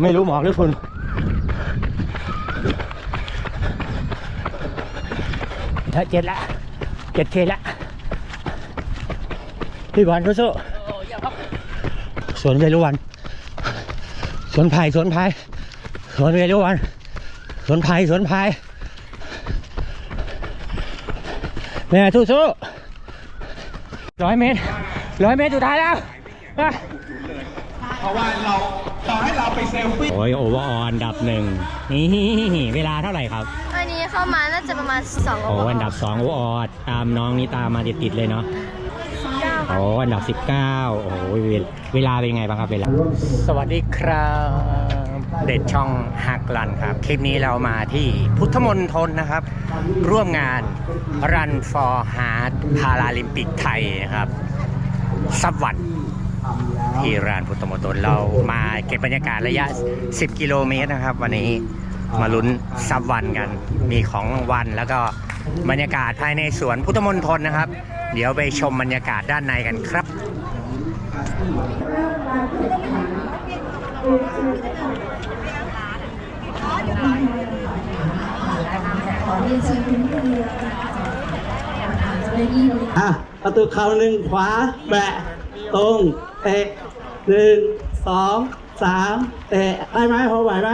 ไม่รู้หมอกหรือฝุ่นถ้าเจ็ดละเจ็ดเคละพี่บอลสู้สวนเวรุวัน สวนไผ่สวนไผ่สวนเวรุวัน สวนไผ่สวนไผ่แม่สู้ๆร้อยเมตรร้อยเมตรสุดท้ายแล้ว เพราะว่าเรา ไปเซลฟี่โอ้ยโอเวอร์ออนดับหนึ่งนี่เวลาเท่าไหร่ครับ อันนี้เข้ามาน่าจะประมาณ2โอ้อันดับ2โอเวอร์ออดตามน้องนี่ตามมาติดๆเลยเนาะโอ้อันดับ 19 โอ้โหเวลเวลาเป็นไงบ้างครับเวลา สวัสดีครับเด็ดช่องฮักลันครับ คลิปนี้เรามาที่พุทธมณฑลนะครับ ร่วมงาน Run for Heart พาราลิมปิกไทยนะครับสับวัน ที่ร้านพุทธมณฑลเรามาเก็บบรรยากาศระยะ 10 กิโลเมตรนะครับ วันนี้มาลุ้นซับวันกัน มีของรางวัลแล้วก็บรรยากาศภายในสวนพุทธมณฑลนะครับ เดี๋ยวไปชมบรรยากาศด้านในกันครับ อะประตูเข่าหนึ่งขวา แบะ ตรง เตะ หนึ่งสองสามเตะได้ไหมพอไหวไหม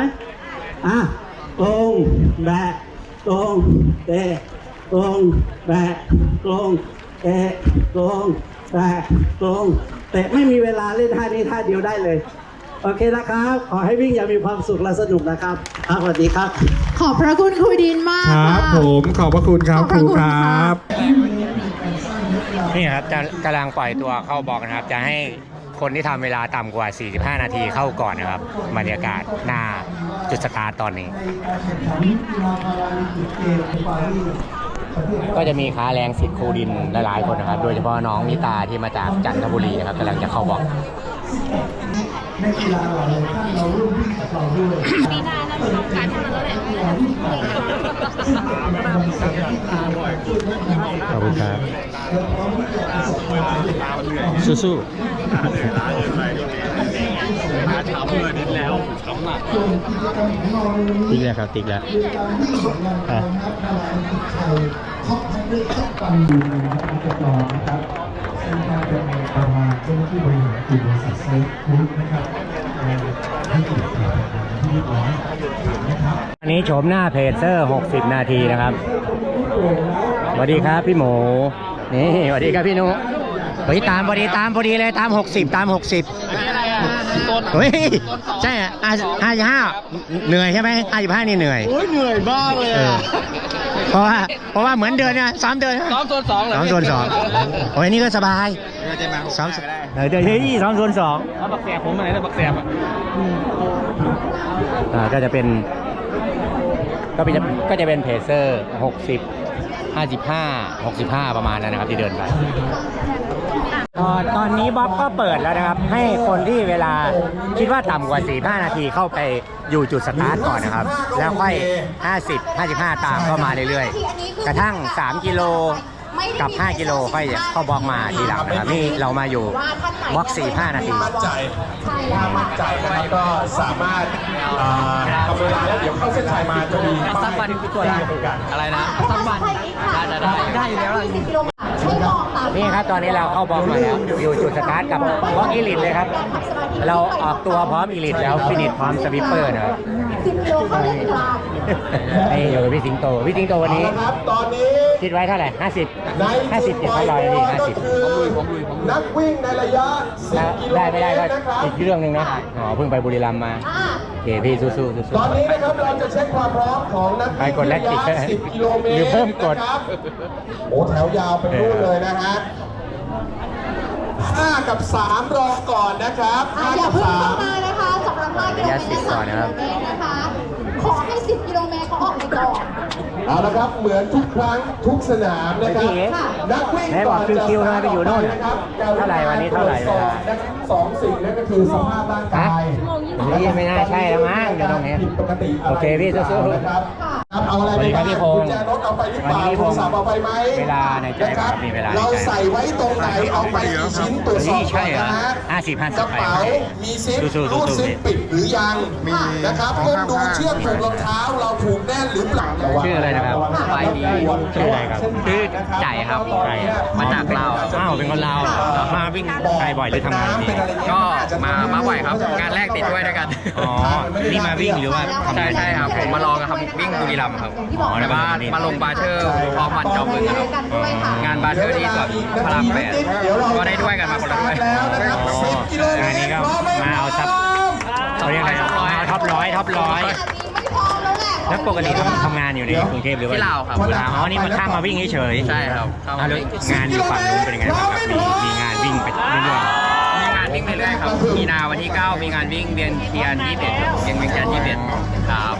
อะตรงแบะตรงเตะตรงแบะตรงเตะตรงแบะตรงเตะไม่มีเวลาเล่นท่านี้ท่าเดียวได้เลย โอเคนะครับ ขอให้วิ่งอย่างมีความสุขและสนุกนะครับครับสวัสดีครับ ขอบพระคุณครูดินมากครับะ ผมขอบพระคุณครับขอบคพระรูคุณครค่ะับ นี่ครับจะกำลังปล่อยตัวเข้าบอกนะครับ จะให้ คนที่ทำเวลาต่ำกว่า 45 นาทีเข้าก่อนนะครับบรรยากาศหน้าจุดสตาร์ตอนนี้ ก็จะมีค้าแรงสิทธิ์ครูดินหลายๆคนนะครับ โดยเฉพาะน้องนิตาที่มาจากจันทบุรีนะครับกำลังจะเข้าบอกขอบคุณครับสู้ๆ ติ๊กแล้วครับติ๊กแล้วอะประมาณเจ้าหน้าที่บริหารกลุ่มบริษัทเซฟฟู้ดนะครับให้เกียรติการทำงานที่เรียบร้อยนะครับอันนี้โฉมหน้าเพจเซอร์ 60 นาทีนะครับสวัสดีครับพี่หมูนี่สวัสดีครับพี่นุ เฮ้ยตามพอดีตามพอดีเลยตาม 60 ตาม 60เฮ้ยใช่อะห้าห้าเหนื่อยใช่ไหมห้าสิบห้านี่เหนื่อย โอ้ยเหนื่อยมากเลยเออเพราะว่าเพราะว่าเหมือนเดินเนี่ยซ้อมเดินซ้อมโซนสองเหรอซ้อมโซนสองโอ้ยนี่ก็สบายเราจะมาซ้อมเออเดี๋ยวเฮ้ยซ้อมโซนสองเอาบักแสบผมมาไหนแล้วบักแสบอะอ่าก็จะเป็น ก็เป็นก็จะเป็นเพเซอร์ 60 55 65 ประมาณนั้นนะครับที่เดินไปตอนตอนนี้บ๊อบก็เปิดแล้วนะครับ ให้คนที่เวลาคิดว่าต่ำกว่า 45 นาทีเข้าไปอยู่จุดสตาร์ทก่อนนะครับ แล้วค่อย 50 55 ตามเข้ามาเรื่อยๆ กระทั่ง 3 กิโล กับ 5 กิโลค่อยเข้าบล็อกมาทีหลังนะครับนี่เรามาอยู่บล็อก 45 นาที มั่นใจถ้ามั่นใจนะครับก็สามารถอ่าทำเวลาแล้วเดี๋ยวเข้าเส้นชัยมาจะมีป้ายที่ตัวได้กัน อะไรนะ สักวันได้ได้ได้อยู่แล้ว นี่ครับตอนนี้เราเข้าบล็อกมาแล้วอยู่จุดสตาร์ทกับบล็อกอีลิทเลยครับ เราออกตัวพร้อมอีลิทแล้วฟินิชพร้อมสวิปเปอร์นะครับนี่อยู่กับพี่สิงโตพี่สิงโตวันนี้ครับตอนนี้คิดไว้เท่าไหร่50 50เจ็ดร้อยนี่ก็50คือนักวิ่งในระยะแล้ว10กิโลได้ไม่ได้ก็เมตรนะครับอีกเรื่องหนึ่งนะอ๋อเพิ่งไปบุรีรัมย์มาโอเคพี่สู้ๆสู้ตอนนี้นะครับเราจะเช็คความพร้อมของนักไปกดแลคติกระยะ10กิโลเมตรหรือเพิ่มกดนะครับโอ้แถวยาวไปนู่นเลยนะฮะห้ากับสามรอก่อนนะครับห้าอย่ากับเพิ่งสาเข้ามมานะคะสำหรับ5กิโลเมตรระยะ10ก่อนนะครับนะคะ ขอให้ 10 กิโลเมตรเขาออกไปก่อน เอาละครับ เหมือนทุกครั้งทุกสนามนะครับเฮ้ยนักวิ่งไหนบอกจะคิวๆทำไมไปอยู่โน่นนะครับเท่าไหร่วันนี้เท่าไหร่เวลาสองสิ่งนั่นก็คือสภาพร่างกายฮะนี่ไม่น่าใช่แล้วมั้งเดี๋ยวตรงนี้ผิดปกติอะไรโอเคพี่สู้ๆ นะครับ เอาอะไรสวัสดีครับพี่พงษ์กุญแจรถเอาไปหรือเปล่าวันนี้พี่โทพรงษ์ศัพท์เอาไปไหมเวลาในใจนะครับมีเวลาในใจเราใส่ไว้ตรงไหนเอาไปกี่ชิ้นตรวจสอบเฮ้ยใช่เหรอก่นนะฮะห้าสิบห้าสิบกระเป๋ามีซิปสู้ๆรูดสู้ๆซิปปิดหรือยังมีนะครับก้มดูเชือกผูกรองเท้าเราผูกแน่นหรือเปล่าชื่ออะไรนะครับไปดีชื่ออะไรครับชื่อใจครับใจมาจากลาวอ้าวเป็นคนลาวเหรอมาวิ่งไกลบ่อยหรือทำงานที่นี่ก็มามาบ่อยครับงานแรกติดด้วยด้วยกันอ๋อนี่มาวิ่งหรือว่าทำใช่งานใช่ครับผมมาลองครับวิ่งบุรีรัมย์ครับอ๋อแต่ว่ามาลงบาร์เทอร์พร้อมวันจอบเลยนะครับงานบาร์เทอร์ที่สวนพระรามแปดก็ได้ด้วยกันมาคนละด้วยแล้วนะครับอ๋อสิบกิโลเมอันนี้ตรก็พร้อมไหมมาเอาซับเขาเรียกอะไรนะมาเอาท็อปร้อยท็อปร้อยไม่พอแล้วแหละแล้วปกติทำทำงานอยู่ในกรุงเทพหรือว่าที่ลาวครับลาวอ๋อนี่มาข้ามมาวิ่งเฉยๆใช่ครับเข้าอะมาแล้ววิ่งงานอยู่ฝั่งนู้นเป็นยังไงบ้างครับมีมีงานวิ่งไปเรื่อยมีงานวิ่งเรื่อยๆครับ มีนาวันที่ 9 มีงานวิ่งเวียนเทียน21ครับเวียนเวียงจันทร์21ครับ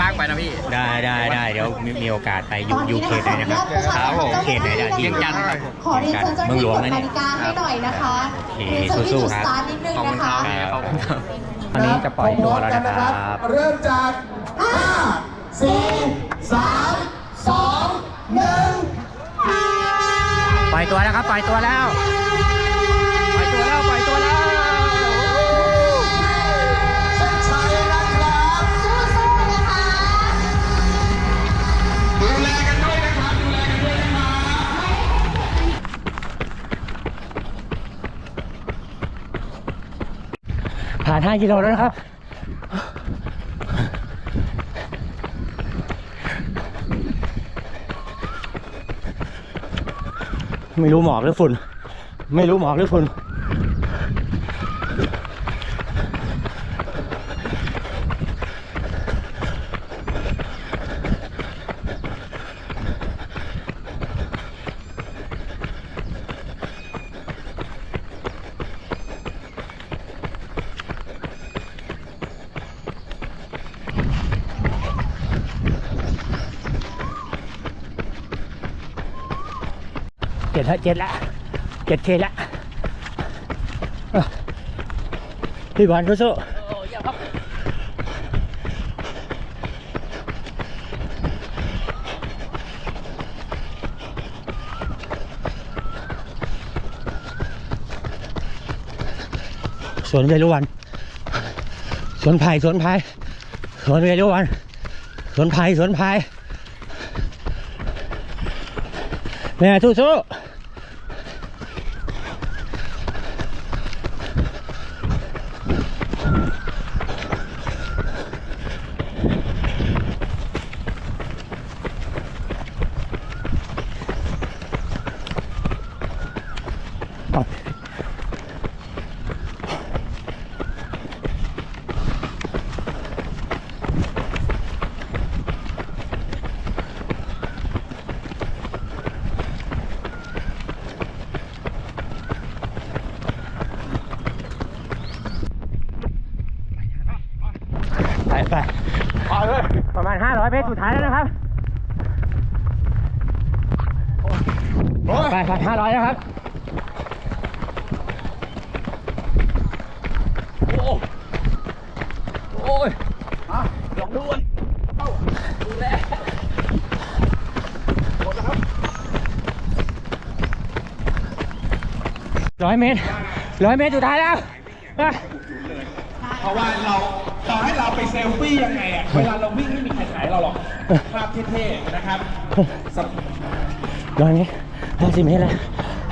ว่างๆไปนะพี่ๆได้ได้ได้เดี๋ยวมีมีโอกาสไปอยู่อยู่เขตไหนนะครับครับผม เขตไหนได้ที่เวียงจันทร์ครับขอเรียนเชิญเจ้าหน้าที่กดนาฬิกาให้หน่อยนะคะโอเคเรียนเชิญที่สู้จุดๆครับสตาร์ทนิดนึงขอบคุนะณคคะรับขอบคุณครับ ตอนนี้จะปล่อยตัวแล้วนะครับ เริ่มจาก 5 4 3 2 1ปล่อยตัวแล้วครับปล่อยตัวแล้ว 5 กิโลแล้วนะครับ ไม่รู้หมอกหรือฝุ่น ไม่รู้หมอกหรือฝุ่น จ็ดละเจ็ดละเจ็ดเคละเอ้อพี่บอลสู้ๆสวนเวรุวันสวนไผ่สวนไผ่สวนเวรุวันสวนไผ่สวนไผ่แม่สู้ๆ ไปไปประมาณ 500 เมตรสุดท้ายแล้วนะครับ ไปไป500 แล้วครับร้อยเมตรร้อยเมตรสุดท้ายแล้วอะเพราะว่าเรา ต่อให้เราไปเซลฟี่ยังไงอะเวลาเราวิ่งไม่มีใครถ่ายเราหรอก ภาพเท่ๆนะครับสำร้อยเมตรห้าสิบเมตรแล้ว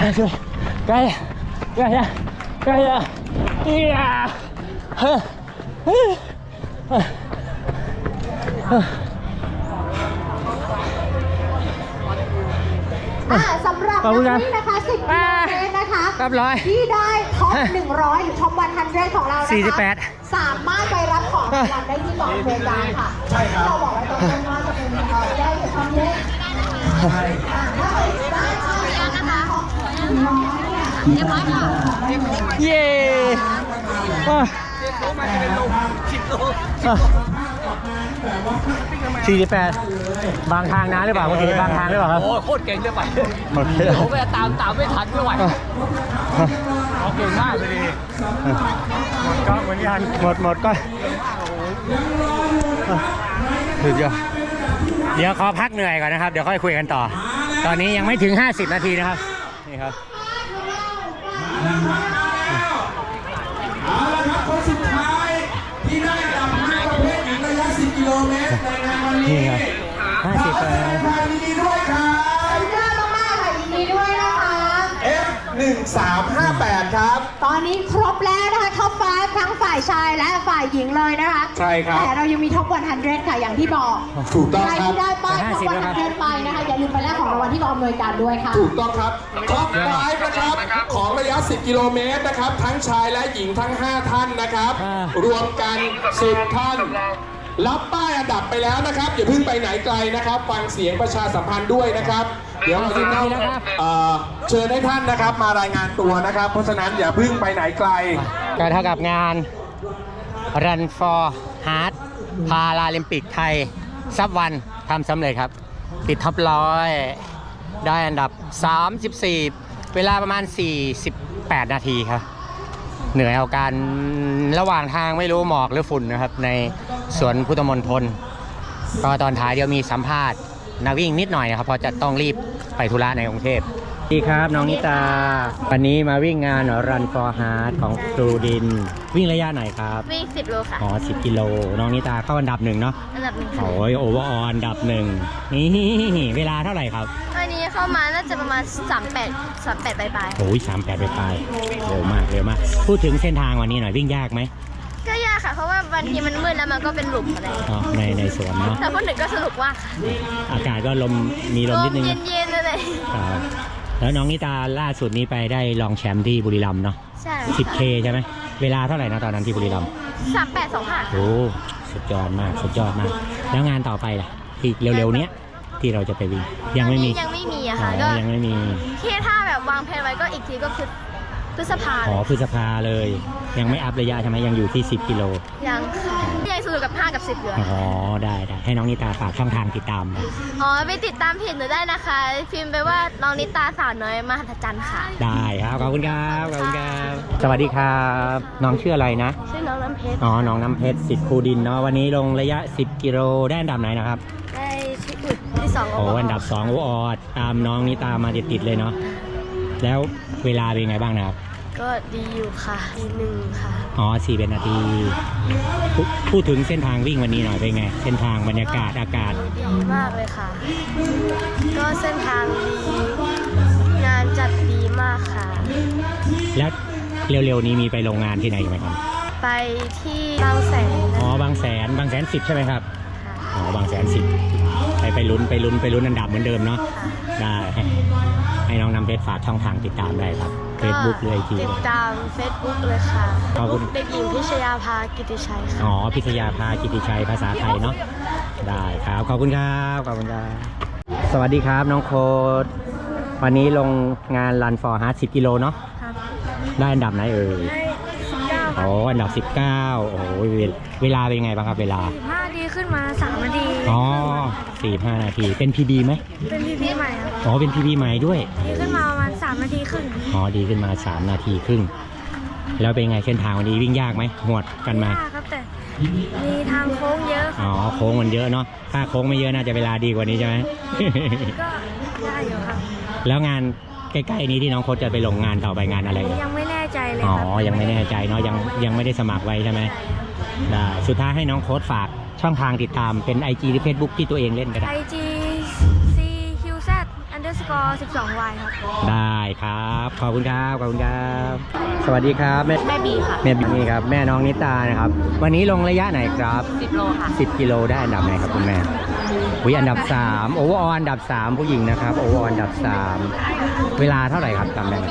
ห้าสิบใกล้แล้วใกล้แล้วใกล้แล้วอียาเฮ้ยเฮ้ยเฮ้ยเฮ้ยอ่าสำหรับขอบคุณครันับกวิ่งนะคะ 10กิโลเมตรนะคะเรียบร้อยที่ได้ท็อป 100 หรือท็อป 100 ของเรานะคะ48 สามารถไปรับ ของรางวัลได้ที่กองอำนวยการค่ะใช่ครับเราบอกไว้ตรงนั้นว่าจะเป็นเอ่อได้ทำเล็กอ่าถ้าไปได้ช่องทางนะคะน้อยเนี่ยเรียบร้อยค่ะเย้อะสี่สิบแปดบางทางนะหรือเปล่าเมื่อกี้บางทางหรือเปล่าครับ โอ้โคตรเก่งเลยไปหมดเลยผมไปตามตามไม่ทันไม่ไหวเขาเก่งมากเลยดิหมดก็เหมือนกันหมดหมดก็อะ สุดยอดเดี๋ยวขอพักเหนื่อยก่อนนะครับ เดี๋ยวค่อยคุยกันต่อ ตอนนี้ยังไม่ถึง 50 นาทีนะครับ นี่ครับเอาละครับคนสุดท้ายที่ได้อันดับห้าประเภทหญิงระยะ 10 กิโลเมตรในงานวันนี้นี่ครับ50ขอแสดงความยินดีด้วยครับย 1358 ครับ ตอนนี้ครบแล้วนะคะท็อปฟ้าทั้งฝ่ายชายและฝ่ายหญิงเลยนะคะใช่ครับแต่เรายังมีท็อป100 ค่ะอย่างที่บอกถูกต้องครครับ ที่ได้ป้ายท็อป100ไปนะคะอย่าลืมไปแลกของรางวัลที่กองอำนวยการด้วยค่ะ ถูกต้องครับท็อปไลฟ์นะครับ ของระยะ 10 กิโลเมตรนะครับ ทั้งชายและหญิงทั้ง 5 ท่านนะครับ รวมกัน 10 ท่าน รับป้ายอันดับไปแล้วนะครับอย่าเพิ่งไปไหนไกลนะครับ ฟังเสียงประชาสัมพันธ์ด้วยนะครับ เดี๋ยวเราจะต้องเอ่อเชิญให้ท่านนะครับ มารายงานตัวนะครับ เพราะฉะนั้นอย่าเพิ่งไปไหนไกล ก็เท่ากับงาน Run for Heart พาราลิมปิกไทย ซับวันทำสำเร็จครับ ติดท็อปร้อยได้อันดับ 34 เวลาประมาณ 48 นาทีครับ เหนื่อยเอาการระหว่างทางไม่รู้หมอกหรือฝุ่นนะครับ ใน สวนพุทธมณฑลก็ตอนท้ายเดี๋ยวมีสัมภาษณ์นักวิ่งนิดหน่อยนะครับเพราะจะต้องรีบไปธุระในกรุงเทพดีครับน้องนิตา วันนี้มาวิ่งงาน Run for Heart ของครูดิน วิ่งระยะไหนครับ วิ่ง 10 โลค่ะ อ๋อ 10 กิโล น้องนิตาเข้าอันดับหนึ่งเนาะ อันดับหนึ่งค่ะโอ้ยโอเวอร์ออนดับหนึ่งนี่เวลาเท่าไหร่ครับ วันนี้เข้ามาน่าจะประมาณ 38 38ปลายโอ้ยสามแปดไปปลายเร็วมากเร็วมาก พูดถึงเส้นทางวันนี้หน่อยวิ่งยากไหมๆก็ยาก ค่ะ เพราะว่าบางทีมันมืดแล้วมันก็เป็นหลุมอะไรอย่างเงี้ยอ๋อในในสวนเนาะแต่คนหนึ่งก็สนุกมากค่ะอากาศก็ลมมีลมนิดนึงนะเย็นๆอะไรครับแล้วน้องนิตาล่าสุดนี้ไปได้รองแชมป์ที่บุรีรัมย์เนาะใช่ 10K ใช่ไหมเวลาเท่าไหร่นะตอนนั้นที่บุรีรัมย์สามแปดสองห้าโอ้สุดยอดมากสุดยอดมาก แล้วงานต่อไปล่ะที่เร็วๆเนี้ยที่เราจะไปวิ่งยังไม่มียังไม่มีอะอ๋ค่ะก็อยังไม่มีที่ถ้าแบบวางแผนไว้ก็อีกทีก็คือ พฤษภาอ๋เลอยพฤษภาเลย ยังไม่อัพระยะใช่ไหมยังอยู่ที่ 10 กิโลยังค่ะยังสนุกกับ 5 กับ 10อยู่อะอ๋อได้ได้ให้น้องนิตาฝากช่องทางติดตามนะอ๋อไปติดตามเพจหนูได้นะคะ พิมพ์ไปว่าน้องนิตาสาวน้อยมหัศจรรย์ค่ะ ได้ครับขอบคุณครับขอบคุณครับสวัสดีครับ น้องชื่ออะไรนะชื่อน้องน้ำเพชรอ๋อน้องน้ำเพชรสิทธิ์ครูดินเนาะวันนี้ลงระยะ 10 กิโลได้อันดับไหนนะครับได้ที่อุดที่สองโอ้อันดับ2โอ้ออดตามน้องนิตามาติดๆเลยเนาะแล้วเวลาเป็นไงบ้างนะครับ ก็ดีอยู่ค่ะดีหนึ่งค่ะ อ๋อสี่เป็นนาทีพูพูดถึงเส้นทางวิ่งวันนี้หน่อยเป็นไง เส้นทางบรรยากาศอากาศ ดีมากเลยค่ะ ก็เส้นทางดีงานจัดดีมากค่ะ แล้วเร็วๆนี้มีไปโรงงานที่ไหนอีกไหมครับ ไปที่บางแสนอ๋นะอบางแสนบางแสนสิบใช่ไหมครับ คะอ๋อบางแสนสิบไปไปลุ้นไปลุ้นไปลุ้นอันดับเหมือนเดิมเนาะได้ ให้ให้น้องนำเพชรฝากช่องทางติดตามได้ครับ Facebook หรือไอจีติดตาม Facebook เลยค่ะขอบคุณ เด็กหญิงพิชยาภากิติชัยค่ะ อ๋อพิทยาภากิติชัยภาษาไทยเนาะได้ครับขอบคุณครับขอบคุณครับสวัสดีครับน้องโค้ดวันนี้ลงงานรันฟอร์ฮาร์ด10กิโลเนาะครับได้อันดับไหนเอ่ยได้โอ้อันดับ 19 โอ้โหเวลเวลาเป็นไงบ้างครับเวลาห้าดีขึ้นมาสามนาทีอ๋อ45 นาที เป็น PB ไหมเป็นพีพีใหม่ครับ อ๋อเป็น PB ใหม่ด้วยดีขึ้นมาประมาณสามนาทีครึ่งอ๋อดีขึ้นมา3นาทีครึ่ง แล้วเป็นไงเส้นทางวันนี้วิ่งยากไหมหวดกันมายากครับแต่มีทางโค้งเยอะอ๋อโค้งมันเยอะเนาะถ้าโค้งไม่เยอะน่าจะเวลาดีกว่านี้ใช่ไหม ก็ได้อยู่ครับแล้วงานใกล้ๆนี้ที่น้องโค้ชจะไปลงงานต่อไปงานอะไรเนี่ยยังไม่แน่ใจเลยอ๋อ ครับยังไม่แน่ใจเนาะยังยังไม่ได้สมัครไว้ใช่ไหมได้สุดท้ายให้น้องโค้ชฝากช่องทางติดตามเป็น IG หรือ Facebook ที่ตัวเองเล่นก็ได้ ไอจีซีคิวแซ ดอันเดอร์สกอร์สิบสองวายครับ ได้ครับ ขอบคุณครับ ขอบคุณครับ สวัสดีครับแม่แม่บีค่ะ แม่บีนี่ครับ แม่น้องนิตานะครับ วันนี้ลงระยะไหนครับสิบโลค่ะ 10 กิโลได้อันดับไหนครับคุณแม่อุ้ยอันดับ 3 โอเวอร์ออันดับ 3 ผู้หญิงนะครับ โอเวอร์อันดับ 3 เวลาเท่าไหร่ครับจำได้ไหม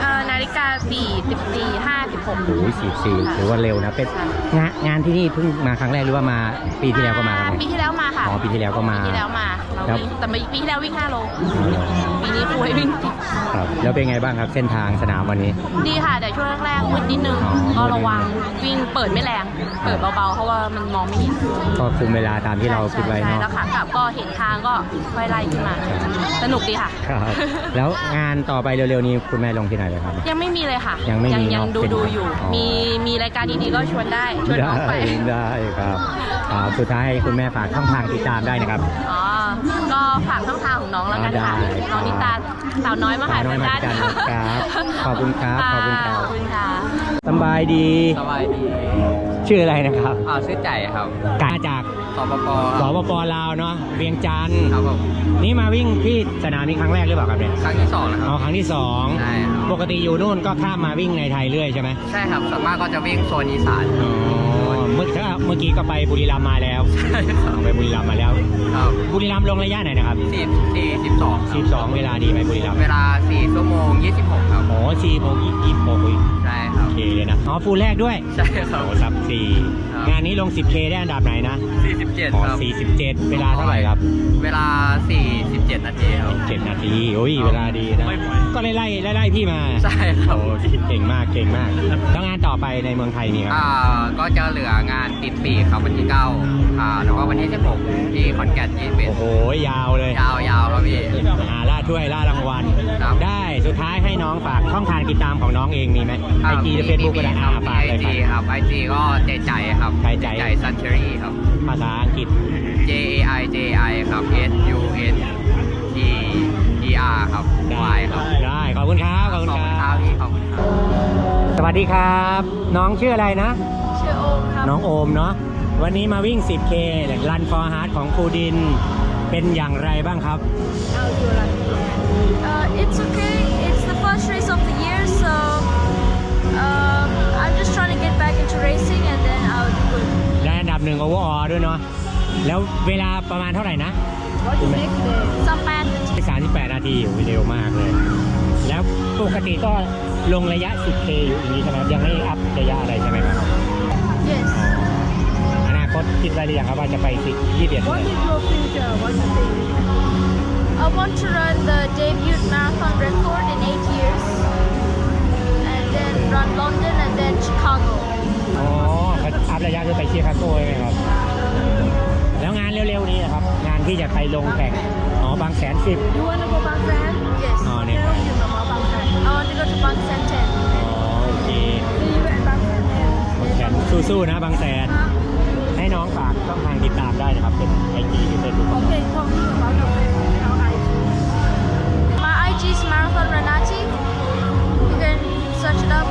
เอ่อนาฬิกาสี่สิบสี่ห้าสิบหก โอ้ยสี่สี่ถือว่าเร็วนะเป็นงานงานที่นี่เพิ่งมาครั้งแรกหรือว่ามาปีที่แล้วก็มาครับปีที่แล้วมาค่ะ อ๋อปีที่แล้วก็มาปีที่แล้วมาเราครับวิ่งแต่ปีที่แล้ววิ่ง5โลปีนี้ครูให้วิ่งครับแล้วเป็นไงบ้างครับเส้นทางสนามวันนี้ ดีค่ะแต่ช่วงแรกๆมืดนิดนึงอ๋อก็ระวังวิ่งเปิดไม่แรง เปิดเบาๆเพราะว่ามันมองไม่เห็นก็คุมเวลาตามที่เราคิดไว้เนาะแล้วค่ะกลับก็เห็นทางก็ค่อยไล่ขึ้นมา สนุกดีค่ะครับแล้วงานต่อไปเร็วๆนี้คุณแม่ลงที่ไหนเลยครับ ยังไม่มีเลยค่ะ ยังไม่มียังเนอะดูเป็นดูอยู่ อ๋อ มีมีรายการดีๆก็ชวนได้ชวนน้องไป ได้ได้ครับครับสุดท้ายคุณแม่ฝากช่องทางติดตามได้นะครับ อ๋อ ก็ฝากช่องทางของน้องแล้วกันค่ะได้น้องนิตาสาวน้อยมาหาสาวน้อยมหาด้านครับขอบคุณครับขอบคุณครับขอบคุณค่ะ สำบายดี สบายดี ชื่ออะไรนะครับอ่าชื่อใจครับกาจากสปปสปปลาวเนาะเวียงจันทร์ครับผมนี่มาวิ่งที่สนามนี้ครั้งแรกหรือเปล่าครับเนี่ยครั้งที่สองนะคอ๋รัอบครั้งที่สองใช่ครับปกติอยู่นู่นก็ข้ามมาวิ่งในไทยเรื่อยใช่ไหมใช่ครับส่วนมากก็จะวิ่งโซนอีสานอ๋อเมื่อถ้าเมื่อกี้ก็ไปบุรีรัมย์มาแล้วใช่ครับไปบุรีรัมย์มาแล้วครับบุรีรัมย์ลงระยะไหนนะครับสี่สี่สิบสองครับ12เวลาดีไหมบุรีรัมย์เวลาสี่ชั่วโมงยี่สิบหกครับโอ้สี่โมงยี่สิบโมงใช่ครับโอเคเลยนะอ๋อฟูลแรกด้วยใช่ครับ โอ้ซับสี่ครับ งานนี้ลง 10K ได้อันดับไหนนะสี่สิบเจ็ดอ๋อครับ47 เวลาเท่าไหร่ครับ เวลาสี่สิบเจ็ดนาทีครับ 7 นาทีโอ้ยเวลาดีนะก็ไล่ไล่ไล่ไล่พี่มาใช่ครับ โอ้เก่งมากเก่งมาก แล้วงานต่อไปในเมืองไทยมีครับ อ่า ก็จะเหลืองานติดปีกครับวันที่เก้าอ่า แล้วก็วันที่สิบหกที่ขอนแก่นยี่สิบเอ็ดโอ้โห ยาวเลย ยาวๆครับพี่หาล่าถ้วยล่ารางวัล ครับได้สุดท้ายให้น้องฝากช่องทางติดตามของน้องเองมีไหมไอจีหรือเฟซบุ๊กก็ได้คอ่ารับฝากไอเลยคจีรับครับไอจีก็ใจใจครับใจใจใจซันเชอรี่ครับ ภาษาอังกฤษ J A I J I ครับ S U N T E R ครับ Y ครับได้ขอบคุณครับขอบคุณขอบคคุณครัรับบพี่ขอบคุณครับ สวัสดีครับ น้องชื่ออะไรนะ ชื่อโอมครับ น้องโอมเนาะวันนี้มาวิ่ง 10K รันฟอร์ฮาร์ดของครูดิน เป็นอย่างไรบ้างครับ Uh, โอเวอร์ออด้วยเนาะแล้วเวลาประมาณเท่าไหร่นะ Some bad 38นาทีโอ้โหเร็วมากเลย แล้วปกติก็ลงระยะ 10K อยู่อย่างนี้ใช่ไหมครับยังไม่อัพระยะอะไรใช่ไหมครับ Yes. อนาคตคิดไว้หรือยังครับว่าจะไปสิยี่สิบ What is your future? What do you think? I want to run the debut marathon record in eight years, and then run London and then Chicago. อ๋ออัพ ระยะคือไปเชียร์คาโก้ใช่ไหมครับ แล้วงานเร็วๆนี้นะครับ งานที่จะไปลงแข่งอ๋อบางแสนสิบ You want to go Bangsan? Yes. Oh, yeah. I want to go to Bangsan 10. อ๋อโอเค See you at Bangsan 10. แขนสู้ๆนะบางแสน ให้น้องฝากช่องทางติดตามได้นะครับ เป็นไอจีหรือเฟซบุ๊ก Okay, tell me about your Facebook, your IG. My IG is Marathon Renati. You can search it up.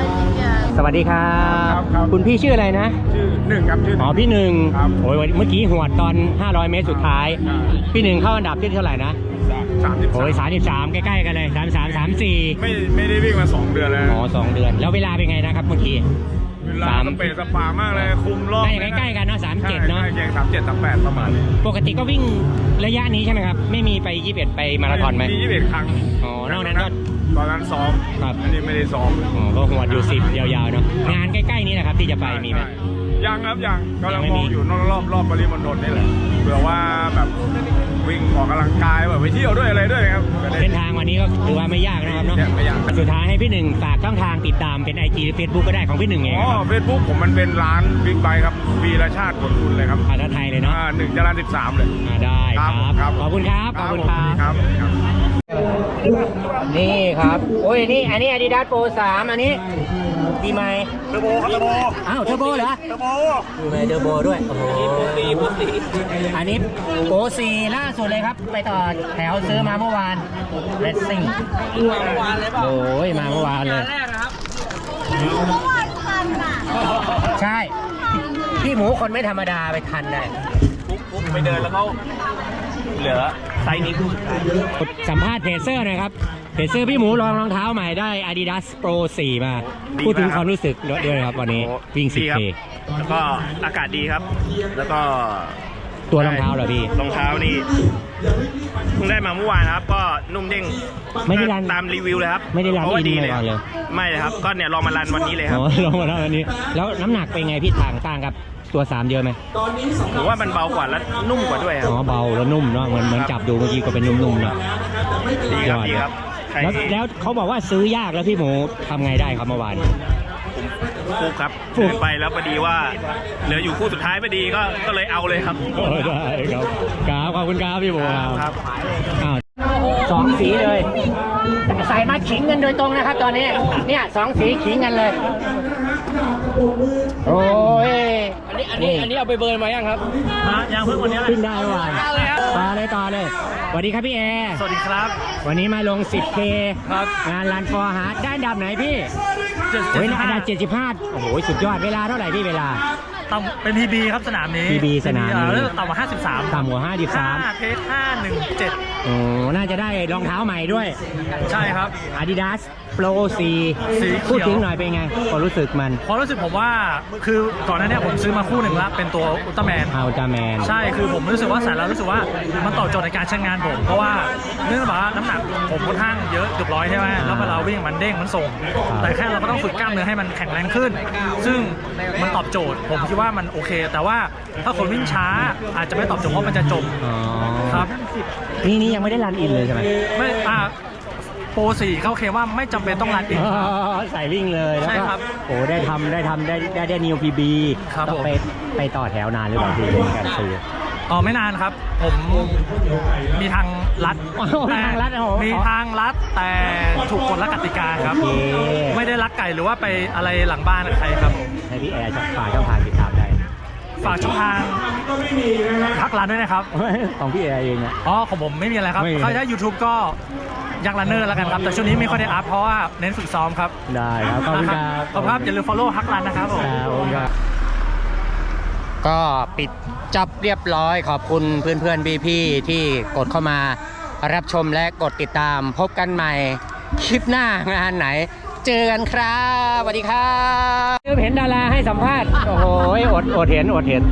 I think, yeah. สวัสดีครับครับครับ คุณพี่ชื่ออะไรนะชื่อหนึ่งครับชื่อหอ๋นึ่องพี่หนึ่งครับ โอ้ยเมื่อกี้หัวดตอน 500 เมตรสุดท้ายใช่พี่หนึ่งเข้าอันดับที่เท่าไหร่นะสามสิบโอ้ยสามสิบสามใกล้ๆกันเลยสามสามสามสี่ไม่ไม่ได้วิ่งมาสองเดือนแล้วอ๋อสองเดือน แล้วเวลาเป็นไงนะครับเมื่อกี้ เวลาสามสเปรย์สปามากเลย คุมรอบใกล้ๆใกล้ๆกันเนาะ37เนอะใช่ใช่สามเจ็ดสามแปดประมาณนี้ปกติก็วิ่งระยะนี้ใช่ไหมครับ ไม่มีไป 21 ไปมาราธอนไหม มียี่สิบเอ็ดครั้งอ๋อนอกนั้นก็ตอนนั้นซ้อมครับ อันนี้ไม่ได้ซ้อมอ๋อก็หัวดอยู่สิบยาวๆเนาะงานใกล้ๆนี้นะครับที่จะไปมีไหม ใช่ยังครับยังกำลังยังไม่มมี องอยู่นอกรอบรอบปริมณฑลนี่แหละเผื่อว่าแบบ วิ่งออกกำลังกายแบบไปเที่ยวด้วยอะไรด้วยครับจะได้เส้นทางวันนี้ก็ถือว่าไม่ยากนะครับเนาะเนี่ยไม่ยากสุดท้ายให้พี่หนึ่งฝากช่องทางติดตามเป็นไอจีหรือเฟซบุ๊กก็ได้ของพี่หนึ่งเองอ๋อครับเฟซบุ๊กผมมันเป็นร้านบิ๊กไบค์ครับวีรชาติผลบุญเลยครับภาษาไทยเลยเนาะอ่าหนึ่งจรันสิบสามเลยอ่าได้ครับครับขอบคุณครับขอบคุณครับครับครับ นี่ครับ โอ้ยนี่อันนี้ Adidas Pro 3 อันนี้ดีไหมเทอร์โบครับเทอร์โบอ้าวเทอร์โบเหรอเทอร์โบดูไหมเทอร์โบด้วยโอ้โหอันนี้โปรสีล่าสุดเลยครับ ไปต่อแถวซื้อมาเมื่อวานเรสซิ่งมาเมื่อวานเลยป่ะโอ้ยมาเมื่อวานเลยใช่พี่หมูคนไม่ธรรมดาไปทันได้ไปเดินแล้วเขา เหลือไซส์นี้คู่สุดท้ายสัมภาษณ์เพจเซอร์หน่อยครับเพจเซอร์พี่หมูลองรองเท้าใหม่ได้ Adidas Pro 4 มา พูดถึงความรู้สึกด้วยนะครับวันนี้วิ่งดีครับ 10K แล้วก็อากาศดีครับ แล้วก็ตัวรองเท้าเหรอพี่รองเท้านี่เพิ่งได้มาเมื่อวานครับก็นุ่มเด้งไม่ได้รันตามรีวิวเลยครับไม่ได้รันเพราะว่าอินดีมาก่อนเลยไม่เลยครับก็เนี่ยลองมารันวันนี้เลยครับอ๋อลงมาแล้ววันนี้ แล้วน้ำหนักเป็นไงพี่ต่างต่างกับ ตัว3เยอะไหมผมว่ามันเบากว่าและนุ่มกว่าด้วยครัอ๋บอเบาแล้วนุ่มเนาะเหมือนเหมือนจับดูเมื่อกี้ก็เป็นนุ่มๆเนาะดีครับยอดดีครับใครแล้วแล้วเขาบอกว่าซื้อยากแล้วพี่หมูทำไงได้ครับเมื่อวานผฟุกครับเดินไปแล้วพอดีว่าเหลืออยู่คู่สุดท้ายพอดีก็ก็เลยเอาเลยครับ โอ้ได้ครับครับขอบคุณครับพี่โบครับครับอ้าวสองสีเลยใส่มาขิงกันโดยตรงนะครับตอนนี้ เนี่ยสองสีขิงกันเลย โอ้ย อันนี้อันนี้อันนี้เอาไปเบิร์นมายังครับยังเพิ่งวันนี้ขึ้นได้ว่ะต่อเลยต่อเลยสวัสดีครับพี่แอร์ สวัสดีครับ วันนี้มาลง 10K ครับ งานรันฟอร์ฮาร์ดได้อันดับไหนพี่เฮ้ยอันดับ75 โอ้โห สุดยอด เวลาเท่าไหร่พี่เวลา ต่ำเป็น PB ครับสนามนี้ PB สนามนี้ เออต่ำกว่า53ต่ำกว่า5เทส517 53โอ้น่าจะได้รองเท้าใหม่ด้วย ใช่ครับ Adidas Pro สีเขียว4พูดถึงหน่อยเป็นไงความรู้สึกมันความรู้สึกผมว่าคือก่อนหน้าเนี้ผมซื้อมาคู่หนึ่งละเป็นตัวอุลตร้าแมน อัลตาแมน ใช่คือผมรู้สึกว่าใส่แล้วรู้สึกว่ามันตอบโจทย์ในการใช้งานผม เพราะว่าเนื่องจากว่าน้ำหนักผมค่อนข้างเยอะเกือบร้อยใช่ไหมแล้วเวลาวิ่งมันเด้งมันส่ง แต่แค่เราก็ต้องฝึกกล้ามเนื้อให้มันแข็งแรงขึ้น ซึ่งมันตอบโจทย์ ผมคิดว่ามันโอเค แต่ว่าถ้าคนวิ่งช้าอาจจะไม่ตอบโจทย์เพราะมันจะจมอ๋อครับนี่นี่ยังไม่ได้รันอินเลยใช่ไหม ไม่อ่า โปรสี่เขาเคลมว่าไม่จำเป็นต้องรันอีกอ๋อใส่วิ่งเลยแล้วใช่ก็ครับโอ้ได้ทำได้ทำได้ได้ได้นิวพีบีครับต้องผม ไปไปต่อแถวนานหรือเปล่าพี่ในการซื้อ อ๋อไม่นานครับ ผมมีทางลัดอ๋อมีทางลัดโอ้โหมีทางลัดแต่ถูกกฎและกติกาครับ โอเค ไม่ได้ลักไก่หรือว่าไปอะไรหลังบ้านกับใครครับให้พี่แอร์ฝากช่องทางติดตามได้ฝากช่องทางทักร้านด้วยนะครับ ของพี่แอร์เองอะอ๋อของผมไม่มีอะไรครับไม่มี ถ้าใช้ YouTube ก็ ยักษ์รันเนอร์แล้วกันครับ แต่ช่วงนี้ไม่ค่อยได้อัพเพราะว่าเน้นฝึกซ้อมครับได้ครับขอบคุณครับขอบคุณครับอย่าลืม follow ฮักรันนะครับผม ครับขอบคุณครับ ก็ปิดจับเรียบร้อยขอบคุณเพื่อนๆพี่ๆที่กดเข้ามารับชมและกดติดตามพบกันใหม่คลิปหน้างานไหน เจอกันครับสวัสดีครับเห็นดาราให้สัมภาษณ์ โอ้โหอดอดเห็นอดเห็น